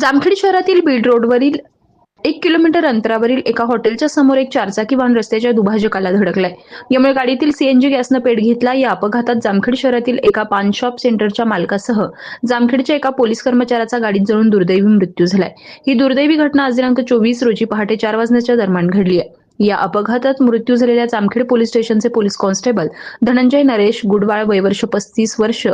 जामखेड शहरातील बीड रोडवरील एक किलोमीटर अंतरावरील एका हॉटेलच्या समोर एक चारचाकी वाहन रस्त्याच्या दुभाजकाला धडकलाय. यामुळे गाडीतील सीएनजी गॅसनं पेट घेतला. या अपघातात जामखेड शहरातील एका पान शॉप सेंटरच्या मालकासह जामखेडच्या एका पोलीस कर्मचाऱ्याचा गाडीत जळून दुर्दैवी मृत्यू झालाय. ही दुर्दैवी घटना आज दिनांक चोवीस रोजी पहाटे चार वाजण्याच्या दरम्यान घडली आहे. या अपघातात मृत्यू झालेल्या जामखेड पोलीस स्टेशनचे पोलीस कॉन्स्टेबल धनंजय नरेश गुडवाळ वयवर्ष पस्तीस वर्ष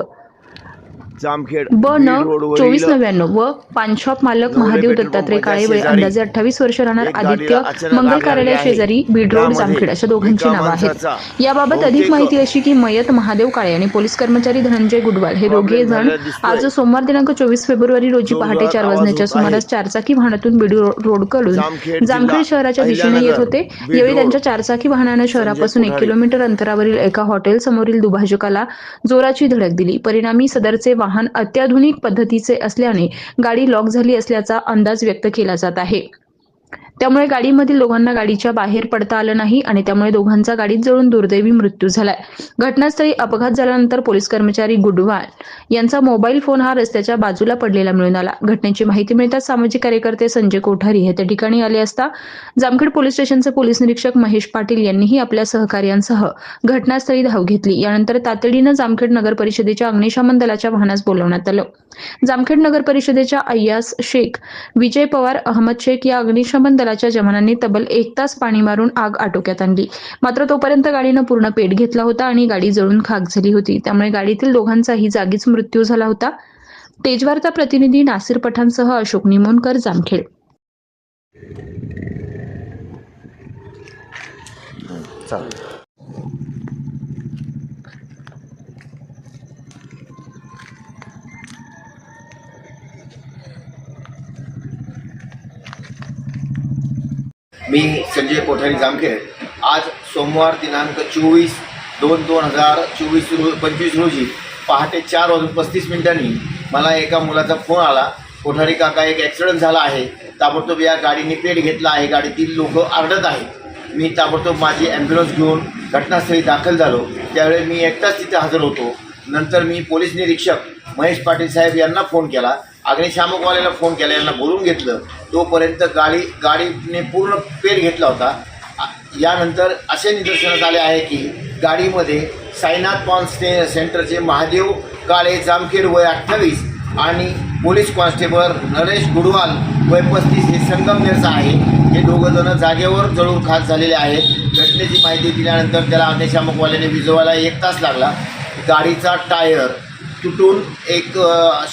जामखेड ब न चोवीस नव्याण्णव व पानशॉप मालक महादेव दत्तात्रय पंपाच्या काळे वय शेजारी अंदाजे अठ्ठावीस वर्ष राहणार आदित्य मंगल कार्यालय. शेजारी बीड रोड जामखेड अशा दोघांची नावं आहेत याबाबत अधिक माहिती अशी की मयत महादेव काळे आणि पोलीस कर्मचारी धनंजय गुडवाल हे दोघे जण. आज सोमवार दिनांक चोवीस फेब्रुवारी रोजी पहाटे चार वाजण्याच्या. सुमारास चारचाकी वाहनातून बीड रो- रोडकडून जामखेड शहराच्या दिशेने येत होते यावेळी रोड, त्यांच्या चारचाकी वाहनानं शहरापासून एक. किलोमीटर अंतरावरील एका हॉटेल समोरील दुभाजकाला जोराची धडक दिली परिणामी सदरचे वाहन अत्याधुनिक पद्धतीचे असल्याने गाडी लॉक झाली असल्याचा अंदाज व्यक्त केला जात आहे. त्यामुळे गाडीमधील दोघांना गाडीच्या बाहेर पडता आलं नाही आणि त्यामुळे दोघांचा गाडीत जळून दुर्दैवी मृत्यू झालाय. घटनास्थळी अपघात झाल्यानंतर पोलीस कर्मचारी गुडवाल यांचा मोबाईल फोन हा रस्त्याच्या बाजूला पडलेला मिळून आला. घटनेची माहिती मिळताच सामाजिक कार्यकर्ते संजय कोठारी हे त्या ठिकाणी आले असता जामखेड पोलीस स्टेशनचे पोलीस निरीक्षक महेश पाटील यांनीही आपल्या सहकार्यांसह घटनास्थळी धाव घेतली. यानंतर तातडीनं जामखेड नगर परिषदेच्या अग्निशमन दलाच्या वाहनास बोलवण्यात आलं. जामखेड नगर परिषदेच्या अय्यास शेख विजय पवार अहमद शेख या अग्निशमन दलाच्या जवानांनी तब्बल एक तास पाणी मारून आग आटोक्यात आणली. मात्र तोपर्यंत गाडीनं पूर्ण पेट घेतला होता आणि गाडी जळून खाक झाली होती. त्यामुळे गाडीतील दोघांचाही जागीच मृत्यू झाला होता. तेजवार्ता प्रतिनिधी नासिर पठाणसह अशोक निमोणकर जामखेड. चालेल. मी संजय कोठारी जामखेड आज सोमवार दिनांक चोवीस दोन दोन हजार चोवीस रो पंचवीस रोजी पहाटे चार वाजून पस्तीस मिनिटांनी मला एका मुलाचा फोन आला. कोठारी काका एक ॲक्सिडंट झाला आहे. ताबडतोब या गाडीने पेट घेतला आहे. गाडीतील लोक आरडत आहेत. मी ताबडतोब माझी ॲम्ब्युलन्स घेऊन घटनास्थळी दाखल झालो. त्यावेळी मी एकटाच तिथे हजर होतो. नंतर मी पोलीस निरीक्षक महेश पाटील साहेब यांना फोन केला. अग्निशामकवाल्याला फोन केला यांना बोलून घेतलं. तोपर्यंत गाडी गाडीने पूर्ण पेट घेतला होता. यानंतर असे निदर्शनात आले आहे की गाडीमध्ये साईनाथ कॉन्स्टे सेंटरचे महादेव काळे जामखेड वय अठ्ठावीस आणि पोलीस कॉन्स्टेबल नरेश गुडवाल वय पस्तीस हे संगमनेरचा आहे. हे दोघंजणं जागेवर जळून खास झालेले आहेत. घटनेची माहिती दिल्यानंतर त्याला अग्निशामकवाल्याने विजवायला एक तास लागला. गाडीचा टायर तुटून एक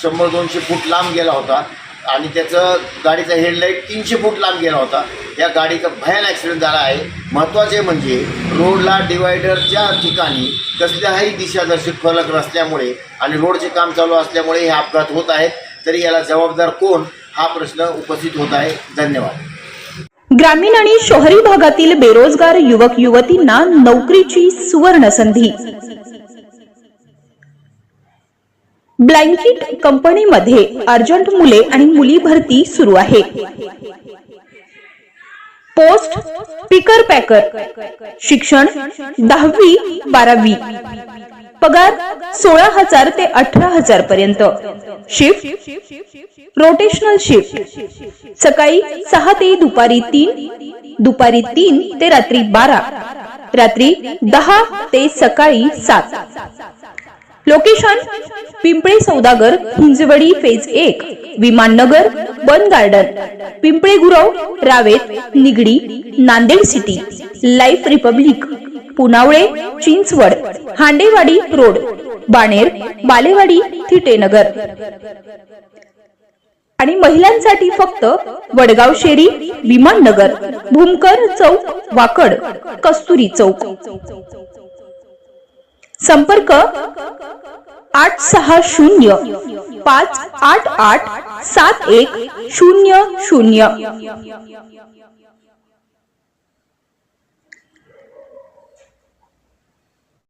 शंभर दोनशे फूट लांब गेला होता. आणि त्याचं गाडीचा हेडलाईट तीनशे फूट लांब गेला होता. या गाडीचा भयान ॲक्सिडेंट झाला आहे. महत्त्वाचे म्हणजे रोडला डिवायडरच्या ठिकाणी कसल्याही दिशादर्शक फलक नसल्यामुळे आणि रोडचे काम चालू असल्यामुळे हे अपघात होत आहेत. तरी याला जबाबदार कोण? हा प्रश्न उपस्थित होत आहे. धन्यवाद. ग्रामीण आणि शहरी भागातील बेरोजगार युवक युवतींना नोकरीची सुवर्ण संधी. ब्लँकेट कंपनीमध्ये अर्जंट मुले आणि मुली भरती सुरू आहे. पोस्ट पिकर पॅकर शिक्षण दहावी बारावी. पगार सोळा हजार ते अठरा हजार पर्यंत. शिफ्ट रोटेशनल शिफ्ट सकाळी सहा ते दुपारी तीन दुपारी तीन ते रात्री बारा. रात्री दहा ते सकाळी सात. लोकेशन पिंपळे सौदागर हिंजवडी फेज एक Viman Nagar Bund Garden Pimple Gurav Ravet Nigdi Nanded City Life Republic Punawale Chinchwad Handewadi road Baner Balewadi Thitenagar. आणि महिलांसाठी फक्त वडगाव शेरी विमाननगर भूमकर चौक वाकड कस्तुरी चौक. संपर्क आठ सहा शून्य. पाच आठ आठ सात एक शून्य शून्य.